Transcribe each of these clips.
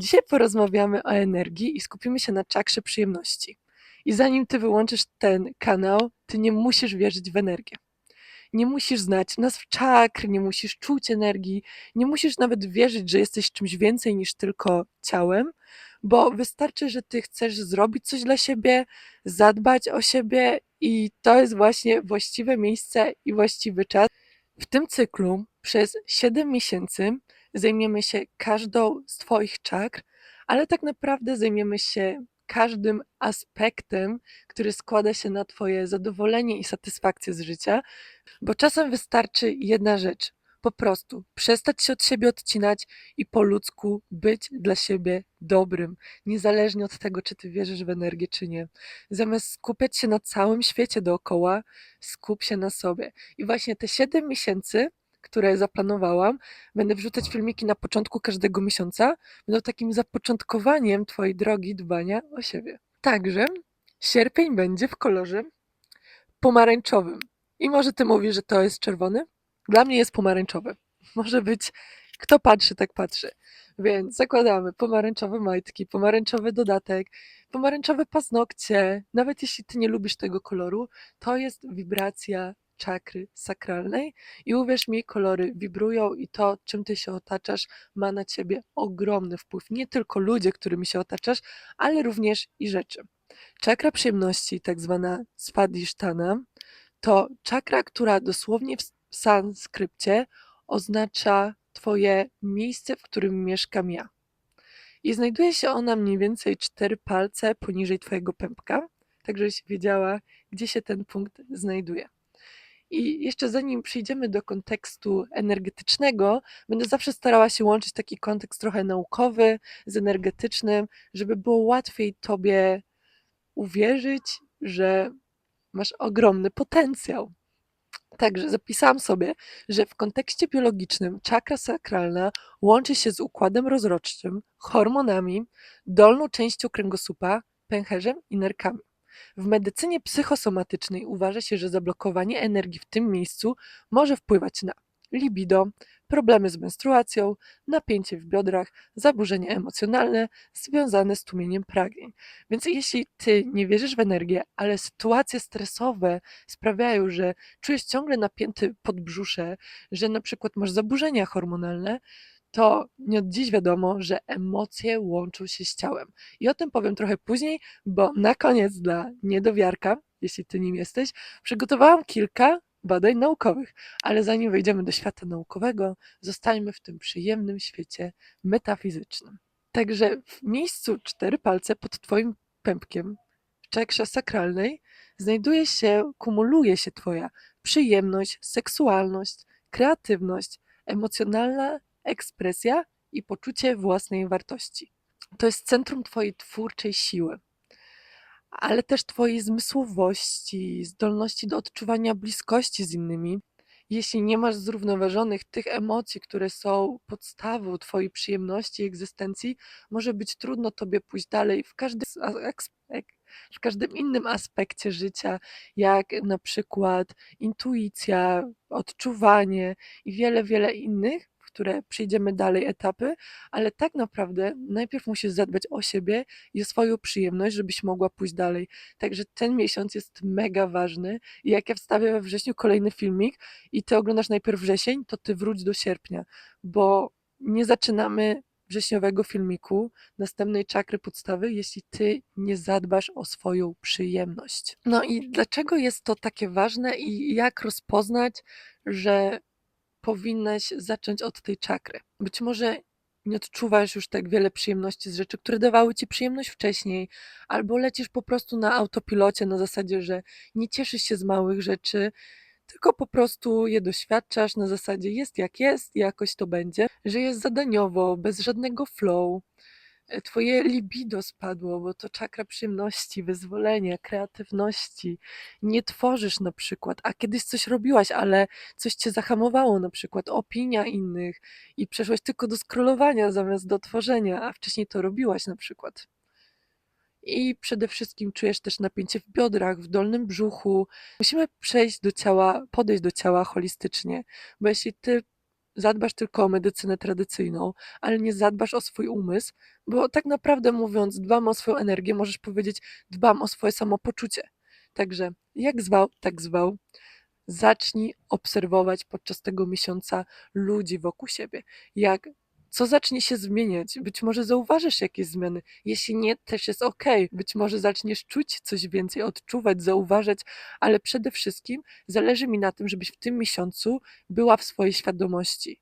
Dzisiaj porozmawiamy o energii i skupimy się na czakrze przyjemności. I zanim ty wyłączysz ten kanał, ty nie musisz wierzyć w energię. Nie musisz znać nazw czakr, nie musisz czuć energii, nie musisz nawet wierzyć, że jesteś czymś więcej niż tylko ciałem, bo wystarczy, że ty chcesz zrobić coś dla siebie, zadbać o siebie i to jest właśnie właściwe miejsce i właściwy czas. W tym cyklu przez 7 miesięcy zajmiemy się każdą z Twoich czakr, ale tak naprawdę zajmiemy się każdym aspektem, który składa się na Twoje zadowolenie i satysfakcję z życia, bo czasem wystarczy jedna rzecz. Po prostu przestać się od siebie odcinać i po ludzku być dla siebie dobrym, niezależnie od tego, czy ty wierzysz w energię, czy nie. Zamiast skupiać się na całym świecie dookoła, skup się na sobie. I właśnie te 7 miesięcy które zaplanowałam. Będę wrzucać filmiki na początku każdego miesiąca. Będą takim zapoczątkowaniem Twojej drogi dbania o siebie. Także sierpień będzie w kolorze pomarańczowym. I może Ty mówisz, że to jest czerwony? Dla mnie jest pomarańczowy. Może być, kto patrzy, tak patrzy. Więc zakładamy pomarańczowe majtki, pomarańczowy dodatek, pomarańczowe paznokcie. Nawet jeśli Ty nie lubisz tego koloru, to jest wibracja czakry sakralnej i uwierz mi, kolory wibrują i to, czym ty się otaczasz, ma na ciebie ogromny wpływ. Nie tylko ludzie, którymi się otaczasz, ale również i rzeczy. Czakra przyjemności, tak zwana swadhisthana, to czakra, która dosłownie w sanskrypcie oznacza twoje miejsce, w którym mieszkam ja. I znajduje się ona mniej więcej cztery palce poniżej twojego pępka, tak żebyś wiedziała, gdzie się ten punkt znajduje. I jeszcze zanim przejdziemy do kontekstu energetycznego, będę zawsze starała się łączyć taki kontekst trochę naukowy z energetycznym, żeby było łatwiej Tobie uwierzyć, że masz ogromny potencjał. Także zapisałam sobie, że w kontekście biologicznym czakra sakralna łączy się z układem rozrodczym, hormonami, dolną częścią kręgosłupa, pęcherzem i nerkami. W medycynie psychosomatycznej uważa się, że zablokowanie energii w tym miejscu może wpływać na libido, problemy z menstruacją, napięcie w biodrach, zaburzenia emocjonalne związane z tłumieniem pragnień. Więc jeśli ty nie wierzysz w energię, ale sytuacje stresowe sprawiają, że czujesz ciągle napięty podbrzusze, że na przykład masz zaburzenia hormonalne, to nie od dziś wiadomo, że emocje łączą się z ciałem. I o tym powiem trochę później, bo na koniec dla niedowiarka, jeśli ty nim jesteś, przygotowałam kilka badań naukowych. Ale zanim wejdziemy do świata naukowego, zostańmy w tym przyjemnym świecie metafizycznym. Także w miejscu cztery palce pod twoim pępkiem, w czakrze sakralnej, znajduje się, kumuluje się twoja przyjemność, seksualność, kreatywność, emocjonalna ekspresja i poczucie własnej wartości. To jest centrum Twojej twórczej siły, ale też Twojej zmysłowości, zdolności do odczuwania bliskości z innymi. Jeśli nie masz zrównoważonych tych emocji, które są podstawą Twojej przyjemności i egzystencji, może być trudno Tobie pójść dalej w każdym, w każdym innym aspekcie życia, jak na przykład intuicja, odczuwanie i wiele, wiele innych, które przejdziemy dalej etapy, ale tak naprawdę najpierw musisz zadbać o siebie i o swoją przyjemność, żebyś mogła pójść dalej. Także ten miesiąc jest mega ważny i jak ja wstawię we wrześniu kolejny filmik i ty oglądasz najpierw wrzesień, to ty wróć do sierpnia, bo nie zaczynamy wrześniowego filmiku, następnej czakry podstawy, jeśli ty nie zadbasz o swoją przyjemność. No i dlaczego jest to takie ważne i jak rozpoznać, że powinnaś zacząć od tej czakry. Być może nie odczuwasz już tak wiele przyjemności z rzeczy, które dawały ci przyjemność wcześniej, albo lecisz po prostu na autopilocie na zasadzie, że nie cieszysz się z małych rzeczy, tylko po prostu je doświadczasz na zasadzie jest jak jest jakoś to będzie, że jest zadaniowo, bez żadnego flow. Twoje libido spadło, bo to czakra przyjemności, wyzwolenia, kreatywności. Nie tworzysz na przykład, a kiedyś coś robiłaś, ale coś cię zahamowało, na przykład opinia innych i przeszłaś tylko do scrollowania zamiast do tworzenia, a wcześniej to robiłaś na przykład. I przede wszystkim czujesz też napięcie w biodrach, w dolnym brzuchu. Musimy przejść do ciała, podejść do ciała holistycznie, bo jeśli ty zadbasz tylko o medycynę tradycyjną, ale nie zadbasz o swój umysł, bo tak naprawdę mówiąc, dbam o swoją energię, możesz powiedzieć, dbam o swoje samopoczucie. Także jak zwał, tak zwał. Zacznij obserwować podczas tego miesiąca ludzi wokół siebie. Jak co zacznie się zmieniać? Być może zauważysz jakieś zmiany. Jeśli nie, też jest ok. Być może zaczniesz czuć coś więcej, odczuwać, zauważać, ale przede wszystkim zależy mi na tym, żebyś w tym miesiącu była w swojej świadomości,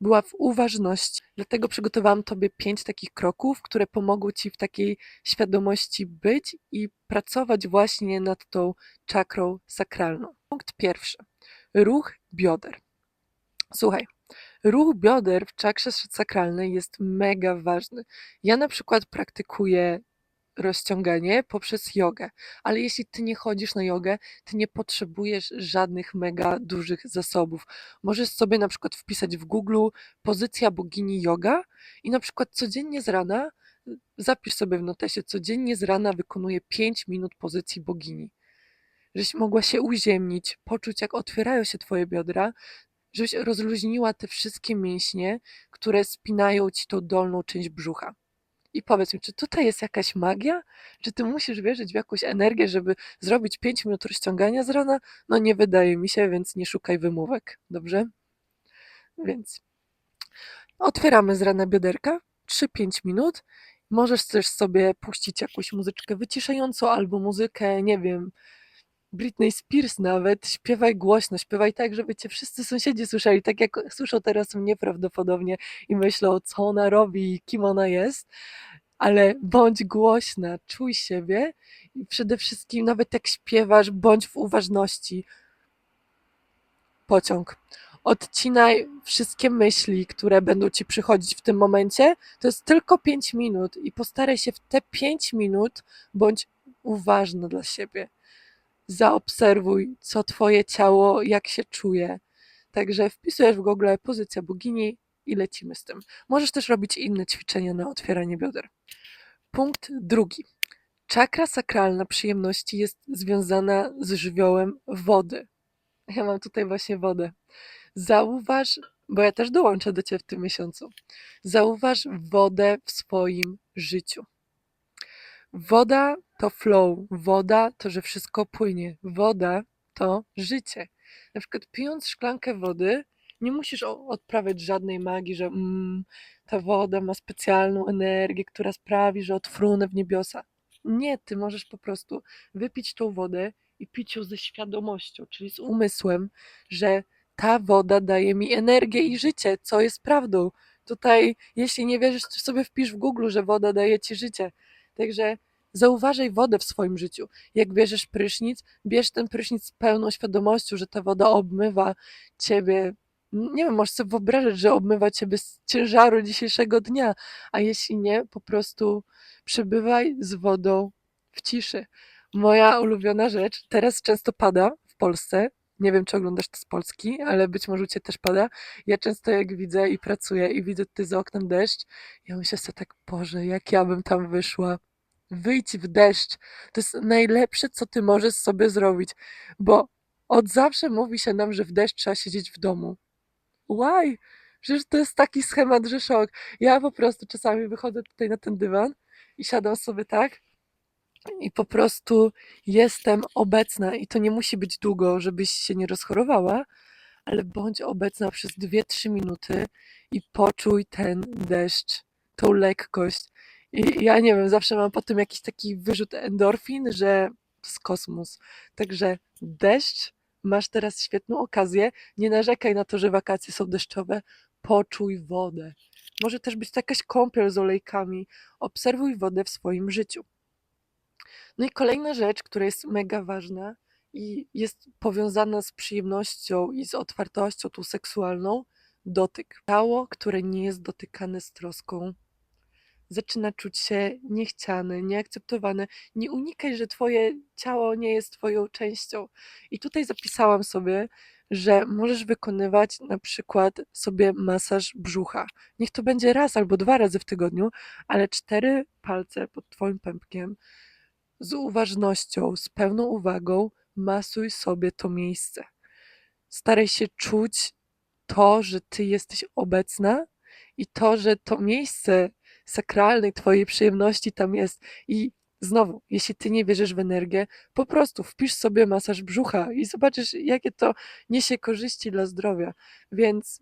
była w uważności. Dlatego przygotowałam Tobie pięć takich kroków, które pomogą Ci w takiej świadomości być i pracować właśnie nad tą czakrą sakralną. Punkt pierwszy. Ruch bioder. Słuchaj, ruch bioder w czakrze sakralnej jest mega ważny. Ja na przykład praktykuję rozciąganie poprzez jogę, ale jeśli ty nie chodzisz na jogę, ty nie potrzebujesz żadnych mega dużych zasobów. Możesz sobie na przykład wpisać w Google pozycja bogini yoga i na przykład codziennie z rana zapisz sobie w notesie, codziennie z rana wykonuję 5 minut pozycji bogini. Żebyś mogła się uziemnić, poczuć jak otwierają się twoje biodra, żebyś rozluźniła te wszystkie mięśnie, które spinają ci tą dolną część brzucha. I powiedz mi, czy tutaj jest jakaś magia? Czy ty musisz wierzyć w jakąś energię, żeby zrobić 5 minut rozciągania z rana? No nie wydaje mi się, więc nie szukaj wymówek, dobrze? Więc otwieramy z rana bioderka, 3-5 minut. Możesz też sobie puścić jakąś muzyczkę wyciszającą albo muzykę, nie wiem, Britney Spears nawet, śpiewaj głośno, śpiewaj tak, żeby cię wszyscy sąsiedzi słyszeli, tak jak słyszą teraz mnie prawdopodobnie i myślą, co ona robi i kim ona jest, ale bądź głośna, czuj siebie i przede wszystkim nawet jak śpiewasz, bądź w uważności. Pociąg. Odcinaj wszystkie myśli, które będą ci przychodzić w tym momencie. To jest tylko 5 minut i postaraj się w te 5 minut bądź uważna dla siebie zaobserwuj, co twoje ciało, jak się czuje. Także wpisujesz w Google pozycja bogini i lecimy z tym. Możesz też robić inne ćwiczenia na otwieranie bioder. Punkt drugi. Czakra sakralna przyjemności jest związana z żywiołem wody. Ja mam tutaj właśnie wodę. Zauważ, bo ja też dołączę do Ciebie w tym miesiącu. Zauważ wodę w swoim życiu. Woda to flow, woda to, że wszystko płynie, woda to życie. Na przykład pijąc szklankę wody, nie musisz odprawiać żadnej magii, że mm, ta woda ma specjalną energię, która sprawi, że odfrunę w niebiosa. Nie, ty możesz po prostu wypić tą wodę i pić ją ze świadomością, czyli z umysłem, że ta woda daje mi energię i życie, co jest prawdą. Tutaj, jeśli nie wierzysz, to sobie wpisz w Google, że woda daje ci życie. Także zauważaj wodę w swoim życiu. Jak bierzesz prysznic, bierz ten prysznic z pełną świadomością, że ta woda obmywa ciebie. Nie wiem, możesz sobie wyobrażać, że obmywa ciebie z ciężaru dzisiejszego dnia, a jeśli nie, po prostu przebywaj z wodą w ciszy. Moja ulubiona rzecz, teraz często pada w Polsce, nie wiem, czy oglądasz to z Polski, ale być może u Cię też pada. Ja często jak widzę i pracuję i widzę tutaj za oknem deszcz, ja myślę sobie tak, Boże, jak ja bym tam wyszła. Wyjdź w deszcz. To jest najlepsze, co Ty możesz sobie zrobić, bo od zawsze mówi się nam, że w deszcz trzeba siedzieć w domu. Why? Przecież to jest taki schemat, że szok. Ja po prostu czasami wychodzę tutaj na ten dywan i siadam sobie tak i po prostu jestem obecna i to nie musi być długo, żebyś się nie rozchorowała, ale bądź obecna przez 2-3 minuty i poczuj ten deszcz, tą lekkość. I ja nie wiem, zawsze mam po tym jakiś taki wyrzut endorfin, że jest kosmos. Także deszcz, masz teraz świetną okazję. Nie narzekaj na to, że wakacje są deszczowe. Poczuj wodę. Może też być to jakaś kąpiel z olejkami. Obserwuj wodę w swoim życiu. No i kolejna rzecz, która jest mega ważna i jest powiązana z przyjemnością i z otwartością tą seksualną, dotyk. Ciało, które nie jest dotykane z troską, zaczyna czuć się niechciane, nieakceptowane. Nie unikaj, że twoje ciało nie jest twoją częścią. I tutaj zapisałam sobie, że możesz wykonywać na przykład sobie masaż brzucha. Niech to będzie raz albo dwa razy w tygodniu, ale cztery palce pod twoim pępkiem z uważnością, z pełną uwagą masuj sobie to miejsce. Staraj się czuć to, że ty jesteś obecna i to, że to miejsce sakralnej twojej przyjemności tam jest. I znowu, jeśli ty nie wierzysz w energię, po prostu wpisz sobie masaż brzucha i zobaczysz, jakie to niesie korzyści dla zdrowia. Więc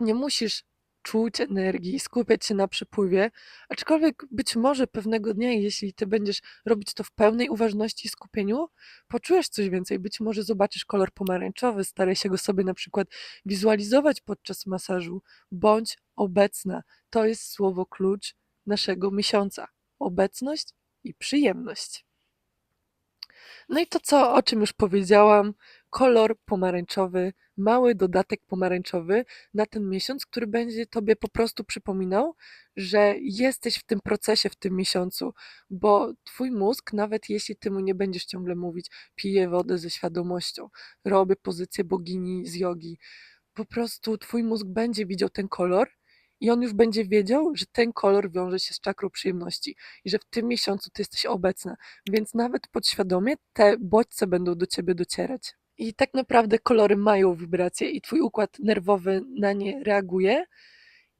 nie musisz czuć energii, skupiać się na przepływie, aczkolwiek być może pewnego dnia, jeśli ty będziesz robić to w pełnej uważności i skupieniu, poczujesz coś więcej. Być może zobaczysz kolor pomarańczowy, staraj się go sobie na przykład wizualizować podczas masażu. Bądź obecna. To jest słowo klucz naszego miesiąca. Obecność i przyjemność. No i to, co, o czym już powiedziałam, kolor pomarańczowy, mały dodatek pomarańczowy na ten miesiąc, który będzie Tobie po prostu przypominał, że jesteś w tym procesie w tym miesiącu, bo Twój mózg, nawet jeśli Ty mu nie będziesz ciągle mówić, piję wodę ze świadomością, robię pozycję bogini z jogi, po prostu Twój mózg będzie widział ten kolor i on już będzie wiedział, że ten kolor wiąże się z czakrą przyjemności i że w tym miesiącu Ty jesteś obecna, więc nawet podświadomie te bodźce będą do Ciebie docierać. I tak naprawdę kolory mają wibracje i Twój układ nerwowy na nie reaguje.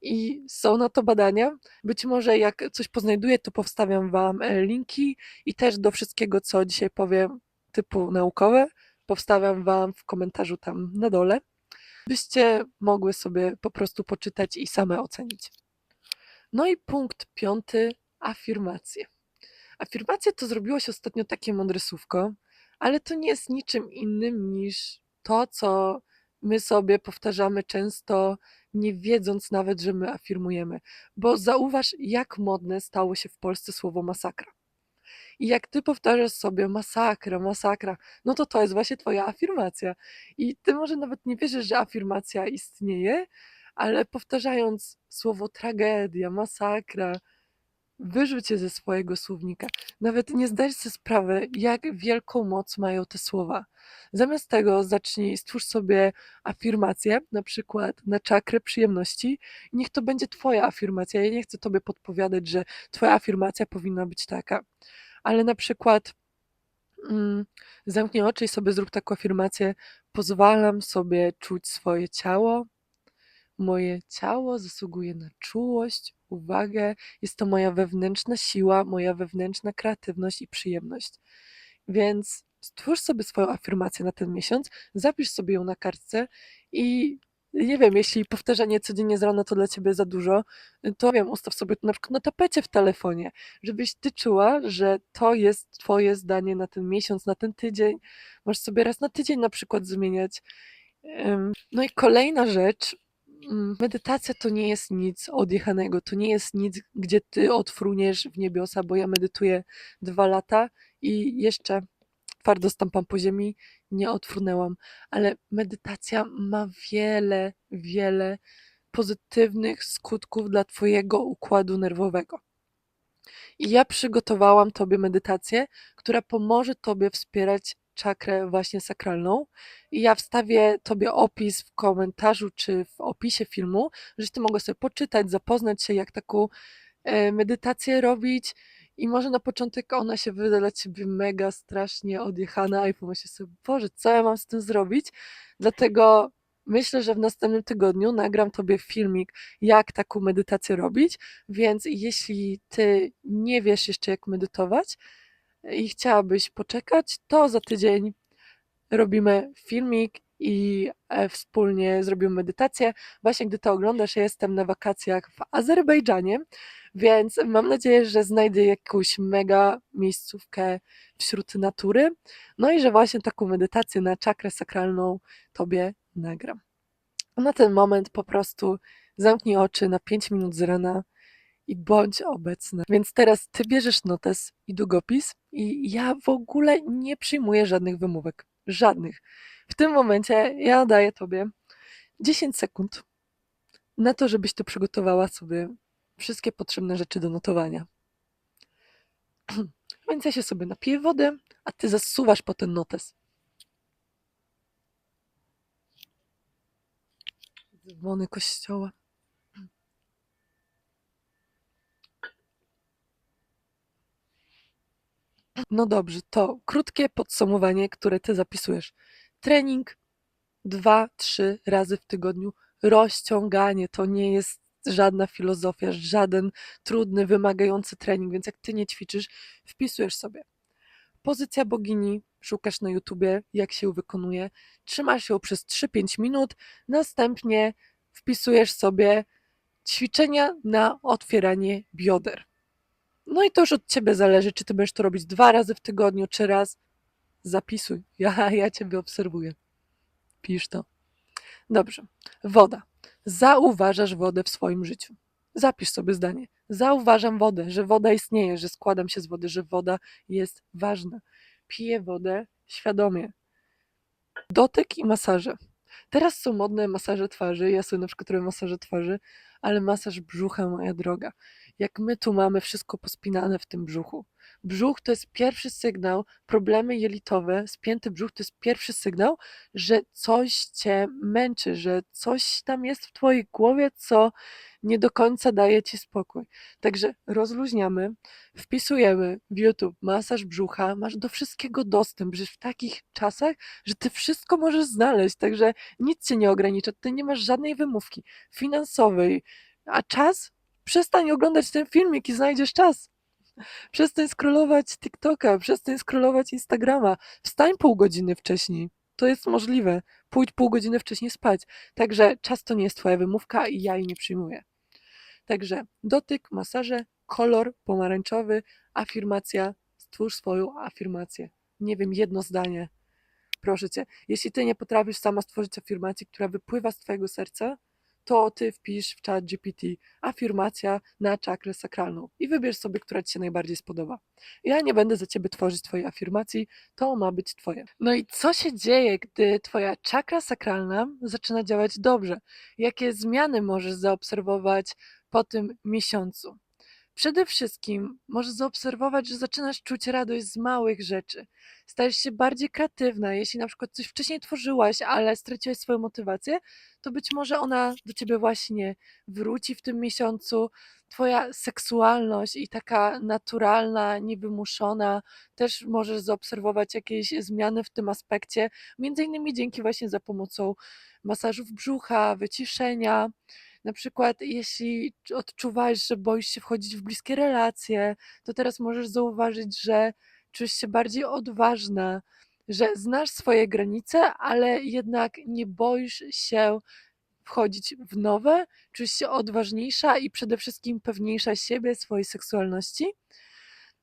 I są na to badania. Być może jak coś poznajduję, to powstawiam Wam e, linki i też do wszystkiego, co dzisiaj powiem, typu naukowe, powstawiam Wam w komentarzu tam na dole, byście mogły sobie po prostu poczytać i same ocenić. No i punkt piąty, afirmacje. Afirmacje to zrobiło się ostatnio takie mądre słówko, ale to nie jest niczym innym niż to, co my sobie powtarzamy często, nie wiedząc nawet, że my afirmujemy. Bo zauważ, jak modne stało się w Polsce słowo masakra. I jak ty powtarzasz sobie masakra, masakra, no to to jest właśnie twoja afirmacja. I ty może nawet nie wierzysz, że afirmacja istnieje, ale powtarzając słowo tragedia, masakra, wyrzuć je ze swojego słownika. Nawet nie zdajesz sobie sprawy, jak wielką moc mają te słowa. Zamiast tego zacznij, stwórz sobie afirmację, na przykład na czakrę przyjemności. i Niech to będzie twoja afirmacja. Ja nie chcę tobie podpowiadać, że twoja afirmacja powinna być taka. Ale na przykład mm, zamknij oczy i sobie zrób taką afirmację. Pozwalam sobie czuć swoje ciało. Moje ciało zasługuje na czułość, uwagę. Jest to moja wewnętrzna siła, moja wewnętrzna kreatywność i przyjemność. Więc stwórz sobie swoją afirmację na ten miesiąc, zapisz sobie ją na kartce i nie wiem, jeśli powtarzanie codziennie z rana to dla ciebie za dużo, to wiem, ustaw sobie to na przykład na tapecie w telefonie, żebyś ty czuła, że to jest twoje zdanie na ten miesiąc, na ten tydzień. Możesz sobie raz na tydzień na przykład zmieniać. No i kolejna rzecz, medytacja to nie jest nic odjechanego, to nie jest nic, gdzie ty odfruniesz w niebiosa, bo ja medytuję dwa lata i jeszcze twardo stąpam po ziemi, nie odfrunęłam, ale medytacja ma wiele, wiele pozytywnych skutków dla Twojego układu nerwowego. I ja przygotowałam Tobie medytację, która pomoże Tobie wspierać czakrę właśnie sakralną. I ja wstawię Tobie opis w komentarzu czy w opisie filmu, żebyś Ty mogła sobie poczytać, zapoznać się, jak taką e, medytację robić. I może na początek ona się wyda dla Ciebie mega strasznie odjechana i pomyślisz sobie, Boże, co ja mam z tym zrobić? Dlatego myślę, że w następnym tygodniu nagram Tobie filmik, jak taką medytację robić, więc jeśli Ty nie wiesz jeszcze, jak medytować i chciałabyś poczekać, to za tydzień robimy filmik i e, wspólnie zrobimy medytację. Właśnie gdy to oglądasz, jestem na wakacjach w Azerbejdżanie, więc mam nadzieję, że znajdę jakąś mega miejscówkę wśród natury. No i że właśnie taką medytację na czakrę sakralną Tobie nagram. Na ten moment po prostu zamknij oczy na 5 minut z rana i bądź obecna. Więc teraz Ty bierzesz notes i długopis i ja w ogóle nie przyjmuję żadnych wymówek. Żadnych. W tym momencie ja daję Tobie 10 sekund na to, żebyś Ty przygotowała sobie wszystkie potrzebne rzeczy do notowania. Więc ja się sobie napiję wody, a Ty zasuwasz po ten notes. Dzwony kościoła. No dobrze, to krótkie podsumowanie, które ty zapisujesz. Trening, dwa, trzy razy w tygodniu rozciąganie. To nie jest żadna filozofia, żaden trudny, wymagający trening, więc jak ty nie ćwiczysz, wpisujesz sobie pozycja bogini, szukasz na YouTubie, jak się ją wykonuje, trzymasz ją przez 3-5 minut, następnie wpisujesz sobie ćwiczenia na otwieranie bioder. No i to już od ciebie zależy, czy ty będziesz to robić dwa razy w tygodniu, czy raz. Zapisuj. Ja, ja ciebie obserwuję. Pisz to. Dobrze. Woda. Zauważasz wodę w swoim życiu. Zapisz sobie zdanie. Zauważam wodę, że woda istnieje, że składam się z wody, że woda jest ważna. Piję wodę świadomie. Dotyk i masaże. Teraz są modne masaże twarzy. Ja sobie na przykład robię masaże twarzy, ale masaż brzucha, moja droga. Jak my tu mamy wszystko pospinane w tym brzuchu. Brzuch to jest pierwszy sygnał, problemy jelitowe, spięty brzuch to jest pierwszy sygnał, że coś cię męczy, że coś tam jest w twojej głowie, co nie do końca daje ci spokój. Także rozluźniamy, wpisujemy w YouTube masaż brzucha, masz do wszystkiego dostęp, że w takich czasach, że ty wszystko możesz znaleźć, także nic cię nie ogranicza, ty nie masz żadnej wymówki finansowej, a czas? Przestań oglądać ten filmik i znajdziesz czas. Przestań scrollować TikToka, przestań scrollować Instagrama. Wstań pół godziny wcześniej. To jest możliwe. Pójdź pół godziny wcześniej spać. Także czas to nie jest twoja wymówka i ja jej nie przyjmuję. Także dotyk, masaże, kolor pomarańczowy, afirmacja. Stwórz swoją afirmację. Nie wiem, jedno zdanie. Proszę cię, jeśli ty nie potrafisz sama stworzyć afirmacji, która wypływa z twojego serca, to ty wpisz w chat GPT afirmacja na czakrę sakralną i wybierz sobie, która ci się najbardziej spodoba. Ja nie będę za ciebie tworzyć twojej afirmacji, to ma być twoje. No i co się dzieje, gdy twoja czakra sakralna zaczyna działać dobrze? Jakie zmiany możesz zaobserwować po tym miesiącu? Przede wszystkim możesz zaobserwować, że zaczynasz czuć radość z małych rzeczy. Stajesz się bardziej kreatywna. Jeśli na przykład coś wcześniej tworzyłaś, ale straciłaś swoją motywację, to być może ona do ciebie właśnie wróci w tym miesiącu. Twoja seksualność i taka naturalna, niewymuszona, też możesz zaobserwować jakieś zmiany w tym aspekcie, między innymi dzięki właśnie za pomocą masażów brzucha, wyciszenia. Na przykład, jeśli odczuwasz, że boisz się wchodzić w bliskie relacje, to teraz możesz zauważyć, że czujesz się bardziej odważna, że znasz swoje granice, ale jednak nie boisz się wchodzić w nowe, czujesz się odważniejsza i przede wszystkim pewniejsza siebie, swojej seksualności.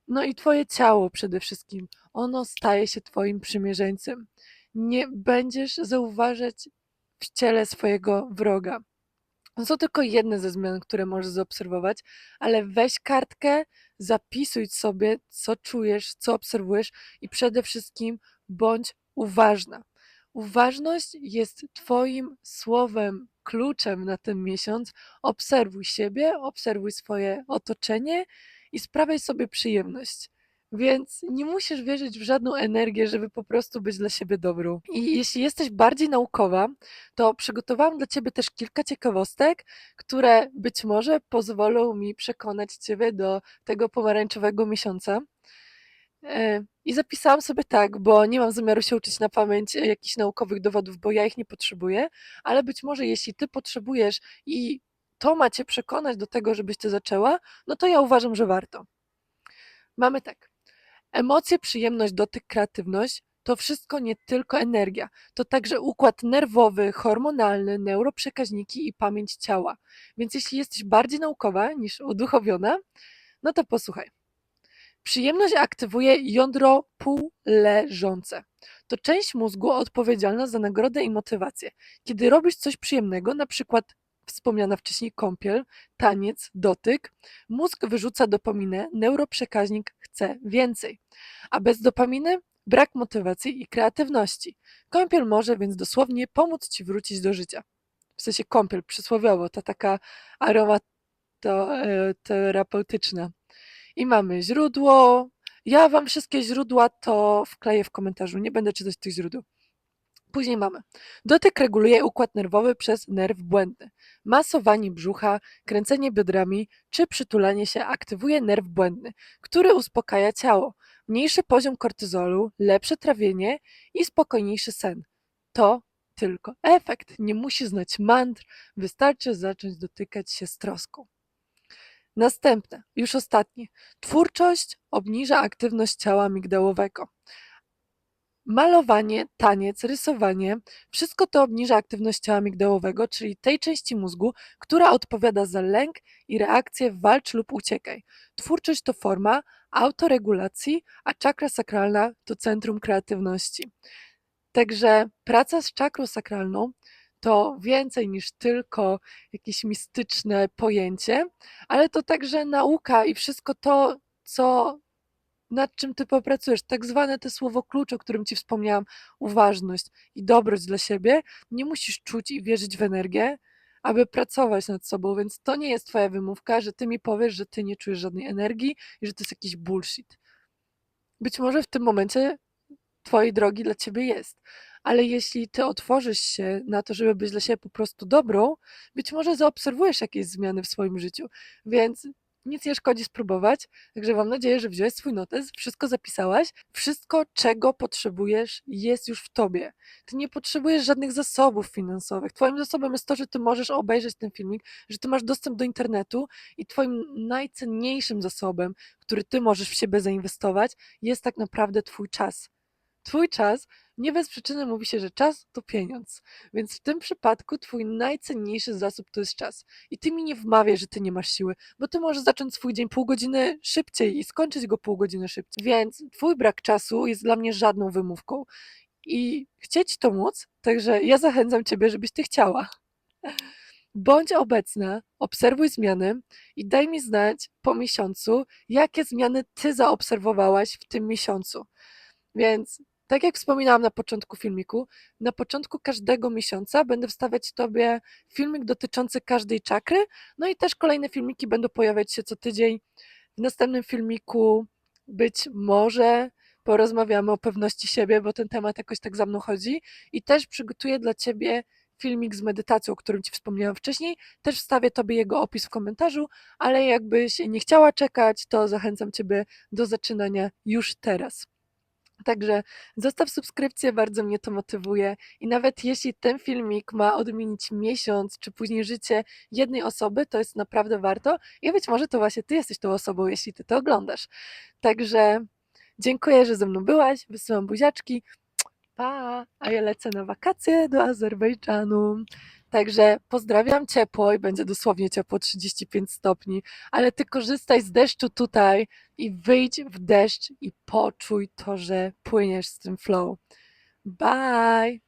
No i twoje ciało przede wszystkim, ono staje się twoim przymierzeńcem. Nie będziesz zauważać w ciele swojego wroga. Są tylko jedne ze zmian, które możesz zaobserwować, ale weź kartkę, zapisuj sobie, co czujesz, co obserwujesz i przede wszystkim bądź uważna. Uważność jest Twoim słowem, kluczem na ten miesiąc. Obserwuj siebie, obserwuj swoje otoczenie i sprawiaj sobie przyjemność. Więc nie musisz wierzyć w żadną energię, żeby po prostu być dla siebie dobrą. I jeśli jesteś bardziej naukowa, to przygotowałam dla ciebie też kilka ciekawostek, które być może pozwolą mi przekonać ciebie do tego pomarańczowego miesiąca. E, I zapisałam sobie tak, bo nie mam zamiaru się uczyć na pamięć e, jakichś naukowych dowodów, bo ja ich nie potrzebuję, ale być może jeśli ty potrzebujesz i to ma cię przekonać do tego, żebyś ty zaczęła, no to ja uważam, że warto. Mamy tak. Emocje, przyjemność, dotyk, kreatywność to wszystko nie tylko energia, to także układ nerwowy, hormonalny, neuroprzekaźniki i pamięć ciała. Więc jeśli jesteś bardziej naukowa niż uduchowiona, no to posłuchaj. Przyjemność aktywuje jądro półleżące. To część mózgu odpowiedzialna za nagrodę i motywację. Kiedy robisz coś przyjemnego, na przykład wspomniana wcześniej kąpiel, taniec, dotyk, mózg wyrzuca dopaminę, neuroprzekaźnik chce więcej. A bez dopaminy brak motywacji i kreatywności. Kąpiel może więc dosłownie pomóc ci wrócić do życia. W sensie kąpiel, przysłowiowo, ta taka aromaterapeutyczna. I mamy źródło. Ja wam wszystkie źródła to wkleję w komentarzu, nie będę czytać tych źródeł. Później mamy. Dotyk reguluje układ nerwowy przez nerw błędny. Masowanie brzucha, kręcenie biodrami czy przytulanie się aktywuje nerw błędny, który uspokaja ciało. Mniejszy poziom kortyzolu, lepsze trawienie i spokojniejszy sen. To tylko efekt. Nie musi znać mantr, wystarczy zacząć dotykać się z troską. Następne, już ostatnie. Twórczość obniża aktywność ciała migdałowego. Malowanie, taniec, rysowanie, wszystko to obniża aktywność ciała migdałowego, czyli tej części mózgu, która odpowiada za lęk i reakcję walcz lub uciekaj. Twórczość to forma autoregulacji, a czakra sakralna to centrum kreatywności. Także praca z czakrą sakralną to więcej niż tylko jakieś mistyczne pojęcie, ale to także nauka i wszystko to, co nad czym ty popracujesz, tak zwane te słowo klucz, o którym ci wspomniałam, uważność i dobroć dla siebie, nie musisz czuć i wierzyć w energię, aby pracować nad sobą, więc to nie jest twoja wymówka, że ty mi powiesz, że ty nie czujesz żadnej energii i że to jest jakiś bullshit. Być może w tym momencie twojej drogi dla ciebie jest, ale jeśli ty otworzysz się na to, żeby być dla siebie po prostu dobrą, być może zaobserwujesz jakieś zmiany w swoim życiu, więc nic nie szkodzi spróbować. Także mam nadzieję, że wziąłeś swój notes, wszystko zapisałaś. Wszystko, czego potrzebujesz, jest już w tobie. Ty nie potrzebujesz żadnych zasobów finansowych. Twoim zasobem jest to, że ty możesz obejrzeć ten filmik, że ty masz dostęp do internetu i twoim najcenniejszym zasobem, który ty możesz w siebie zainwestować, jest tak naprawdę twój czas. Twój czas, nie bez przyczyny mówi się, że czas to pieniądz. Więc w tym przypadku twój najcenniejszy zasób to jest czas. I ty mi nie wmawiaj, że ty nie masz siły, bo ty możesz zacząć swój dzień pół godziny szybciej i skończyć go pół godziny szybciej. Więc twój brak czasu jest dla mnie żadną wymówką. I chcieć to móc, także ja zachęcam ciebie, żebyś ty chciała. Bądź obecna, obserwuj zmiany i daj mi znać po miesiącu, jakie zmiany ty zaobserwowałaś w tym miesiącu. Więc tak jak wspominałam na początku filmiku, na początku każdego miesiąca będę wstawiać Tobie filmik dotyczący każdej czakry, no i też kolejne filmiki będą pojawiać się co tydzień. W następnym filmiku być może porozmawiamy o pewności siebie, bo ten temat jakoś tak za mną chodzi i też przygotuję dla Ciebie filmik z medytacją, o którym Ci wspomniałam wcześniej. Też wstawię Tobie jego opis w komentarzu, ale jakbyś nie chciała czekać, to zachęcam Ciebie do zaczynania już teraz. Także zostaw subskrypcję, bardzo mnie to motywuje. I nawet jeśli ten filmik ma odmienić miesiąc czy później życie jednej osoby, to jest naprawdę warto. I być może to właśnie ty jesteś tą osobą, jeśli ty to oglądasz. Także dziękuję, że ze mną byłaś. Wysyłam buziaczki. Pa! A ja lecę na wakacje do Azerbejdżanu. Także pozdrawiam ciepło i będzie dosłownie ciepło 35 stopni, ale ty korzystaj z deszczu tutaj i wyjdź w deszcz i poczuj to, że płyniesz z tym flow. Bye!